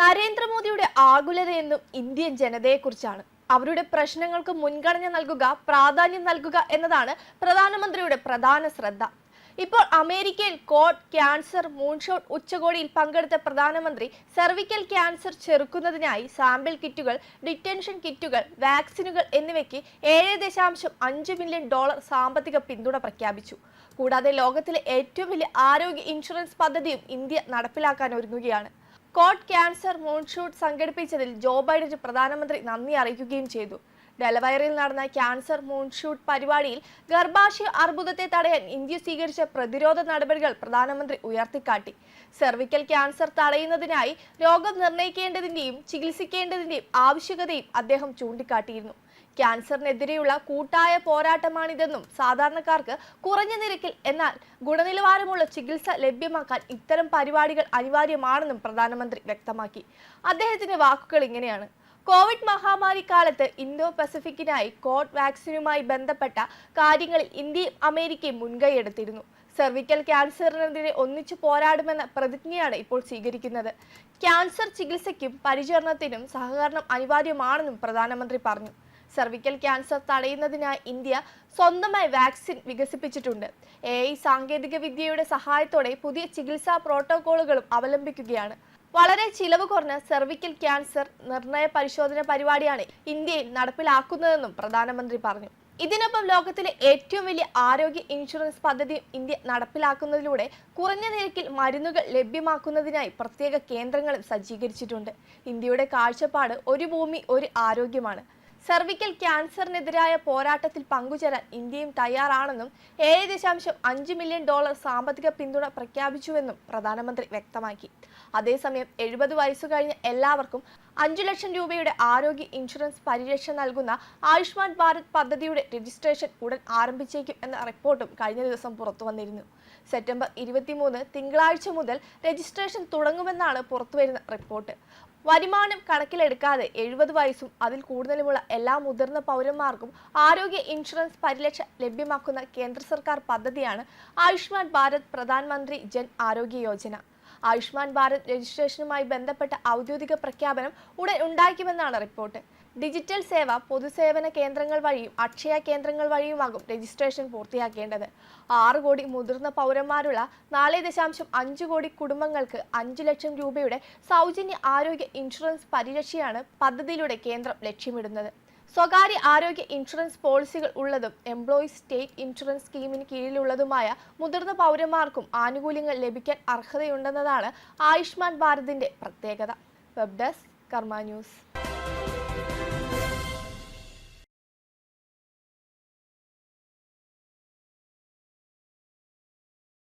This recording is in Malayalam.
നരേന്ദ്രമോദിയുടെ ആകുലതയെന്നും ഇന്ത്യൻ ജനതയെക്കുറിച്ചാണ്. അവരുടെ പ്രശ്നങ്ങൾക്ക് മുൻഗണന നൽകുക പ്രാധാന്യം നൽകുക എന്നതാണ് പ്രധാനമന്ത്രിയുടെ പ്രധാന ശ്രദ്ധ. ഇപ്പോൾ അമേരിക്കയിൽ കോഡ് ക്യാൻസർ മൂൺഷോട്ട് ഉച്ചകോടിയിൽ പങ്കെടുത്ത പ്രധാനമന്ത്രി സെർവിക്കൽ ക്യാൻസർ ചെറുക്കുന്നതിനായി സാമ്പിൾ കിറ്റുകൾ ഡിറ്റൻഷൻ കിറ്റുകൾ വാക്സിനുകൾ എന്നിവയ്ക്ക് ഏഴ് ദശാംശം അഞ്ച് മില്യൺ ഡോളർ സാമ്പത്തിക പിന്തുണ പ്രഖ്യാപിച്ചു. കൂടാതെ ലോകത്തിലെ ഏറ്റവും വലിയ ആരോഗ്യ ഇൻഷുറൻസ് പദ്ധതിയും ഇന്ത്യ നടപ്പിലാക്കാൻ ഒരുങ്ങുകയാണ്. കോട്ട് ക്യാൻസർ മൂൺഷൂട്ട് സംഘടിപ്പിച്ചതിൽ ജോ ബൈഡന് പ്രധാനമന്ത്രി നന്ദി അറിയിക്കുകയും ചെയ്തു. ഡെലവയറിൽ നടന്ന ക്യാൻസർ മൂൺഷൂട്ട് പരിപാടിയിൽ ഗർഭാശയ അർബുദത്തെ തടയാൻ ഇന്ത്യ സ്വീകരിച്ച പ്രതിരോധ നടപടികൾ പ്രധാനമന്ത്രി ഉയർത്തിക്കാട്ടി. സെർവിക്കൽ ക്യാൻസർ തടയുന്നതിനായി രോഗം നിർണയിക്കേണ്ടതിന്റെയും ചികിത്സിക്കേണ്ടതിന്റെയും ആവശ്യകതയും അദ്ദേഹം ചൂണ്ടിക്കാട്ടിയിരുന്നു. ക്യാൻസറിനെതിരെയുള്ള കൂട്ടായ പോരാട്ടമാണിതെന്നും സാധാരണക്കാർക്ക് കുറഞ്ഞ നിരക്കിൽ എന്നാൽ ഗുണനിലവാരമുള്ള ചികിത്സ ലഭ്യമാക്കാൻ ഇത്തരം പരിപാടികൾ അനിവാര്യമാണെന്നും പ്രധാനമന്ത്രി വ്യക്തമാക്കി. അദ്ദേഹത്തിന്റെ വാക്കുകൾ ഇങ്ങനെയാണ്. കോവിഡ് മഹാമാരി കാലത്ത് ഇന്തോ പസഫിക്കിനായി കോഡ് വാക്സിനുമായി ബന്ധപ്പെട്ട കാര്യങ്ങളിൽ ഇന്ത്യയും അമേരിക്കയും മുൻകൈയെടുത്തിരുന്നു. സെർവിക്കൽ ക്യാൻസറിനെതിരെ ഒന്നിച്ചു പോരാടുമെന്ന പ്രതിജ്ഞയാണ് ഇപ്പോൾ സ്വീകരിക്കുന്നത്. ക്യാൻസർ ചികിത്സയ്ക്കും പരിചരണത്തിനും സഹകരണം അനിവാര്യമാണെന്നും പ്രധാനമന്ത്രി പറഞ്ഞു. സെർവിക്കൽ ക്യാൻസർ തടയുന്നതിനായി ഇന്ത്യ സ്വന്തമായി വാക്സിൻ വികസിപ്പിച്ചിട്ടുണ്ട്. എ ഐ സാങ്കേതിക വിദ്യയുടെ സഹായത്തോടെ പുതിയ ചികിത്സാ പ്രോട്ടോകോളുകളും അവലംബിക്കുകയാണ്. വളരെ ചിലവ് കുറഞ്ഞ സെർവിക്കൽ ക്യാൻസർ നിർണയ പരിശോധന പരിപാടിയാണ് ഇന്ത്യയിൽ നടപ്പിലാക്കുന്നതെന്നും പ്രധാനമന്ത്രി പറഞ്ഞു. ഇതിനൊപ്പം ലോകത്തിലെ ഏറ്റവും വലിയ ആരോഗ്യ ഇൻഷുറൻസ് പദ്ധതി ഇന്ത്യ നടപ്പിലാക്കുന്നതിലൂടെ കുറഞ്ഞ നിരക്കിൽ മരുന്നുകൾ ലഭ്യമാക്കുന്നതിനായി പ്രത്യേക കേന്ദ്രങ്ങളും സജ്ജീകരിച്ചിട്ടുണ്ട്. ഇന്ത്യയുടെ കാഴ്ചപ്പാട് ഒരു ഭൂമി ഒരു ആരോഗ്യമാണ്. സെർവിക്കൽ ക്യാൻസറിനെതിരായ പോരാട്ടത്തിൽ പങ്കുചേരാൻ ഇന്ത്യയും തയ്യാറാണെന്നും ഏഴ് ദശാംശം അഞ്ച് മില്യൺ ഡോളർ സാമ്പത്തിക പിന്തുണ പ്രഖ്യാപിച്ചുവെന്നും പ്രധാനമന്ത്രി വ്യക്തമാക്കി. അതേസമയം എഴുപത് വയസ്സു കഴിഞ്ഞ എല്ലാവർക്കും അഞ്ചു ലക്ഷം രൂപയുടെ ആരോഗ്യ ഇൻഷുറൻസ് പരിരക്ഷ നൽകുന്ന ആയുഷ്മാൻ ഭാരത് പദ്ധതിയുടെ രജിസ്ട്രേഷൻ ഉടൻ ആരംഭിച്ചേക്കും എന്ന റിപ്പോർട്ടും കഴിഞ്ഞ ദിവസം പുറത്തു വന്നിരുന്നു. സെപ്റ്റംബർ ഇരുപത്തിമൂന്ന് തിങ്കളാഴ്ച മുതൽ രജിസ്ട്രേഷൻ തുടങ്ങുമെന്നാണ് പുറത്തുവരുന്ന റിപ്പോർട്ട്. വരുമാനം കണക്കിലെടുക്കാതെ എഴുപത് വയസ്സും അതിൽ കൂടുതലുമുള്ള എല്ലാ മുതിർന്ന പൗരന്മാർക്കും ആരോഗ്യ ഇൻഷുറൻസ് പരിരക്ഷ ലഭ്യമാക്കുന്ന കേന്ദ്ര സർക്കാർ പദ്ധതിയാണ് ആയുഷ്മാൻ ഭാരത് പ്രധാനമന്ത്രി ജൻ ആരോഗ്യ യോജന. ആയുഷ്മാൻ ഭാരത് രജിസ്ട്രേഷനുമായി ബന്ധപ്പെട്ട ഔദ്യോഗിക പ്രഖ്യാപനം ഉടൻ ഉണ്ടായിരിക്കുമെന്നാണ് റിപ്പോർട്ട്. ഡിജിറ്റൽ സേവ പൊതുസേവന കേന്ദ്രങ്ങൾ വഴിയും അക്ഷയ കേന്ദ്രങ്ങൾ വഴിയുമാകും രജിസ്ട്രേഷൻ പൂർത്തിയാക്കേണ്ടത്. ആറ് കോടി മുതിർന്ന പൗരന്മാരുള്ള നാല് ദശാംശം അഞ്ച് കോടി കുടുംബങ്ങൾക്ക് അഞ്ച് ലക്ഷം രൂപയുടെ സൗജന്യ ആരോഗ്യ ഇൻഷുറൻസ് പരിരക്ഷയാണ് പദ്ധതിയിലൂടെ കേന്ദ്രം ലക്ഷ്യമിടുന്നത്. സ്വകാര്യ ആരോഗ്യ ഇൻഷുറൻസ് പോളിസികൾ ഉള്ളതും എംപ്ലോയീസ് സ്റ്റേറ്റ് ഇൻഷുറൻസ് സ്കീമിന് കീഴിലുള്ളതുമായ മുതിർന്ന പൗരന്മാർക്കും ആനുകൂല്യങ്ങൾ ലഭിക്കാൻ അർഹതയുണ്ടെന്നതാണ് ആയുഷ്മാൻ ഭാരതിന്റെ പ്രത്യേകത. വെബ് ഡെസ്ക് കർമ്മ ന്യൂസ്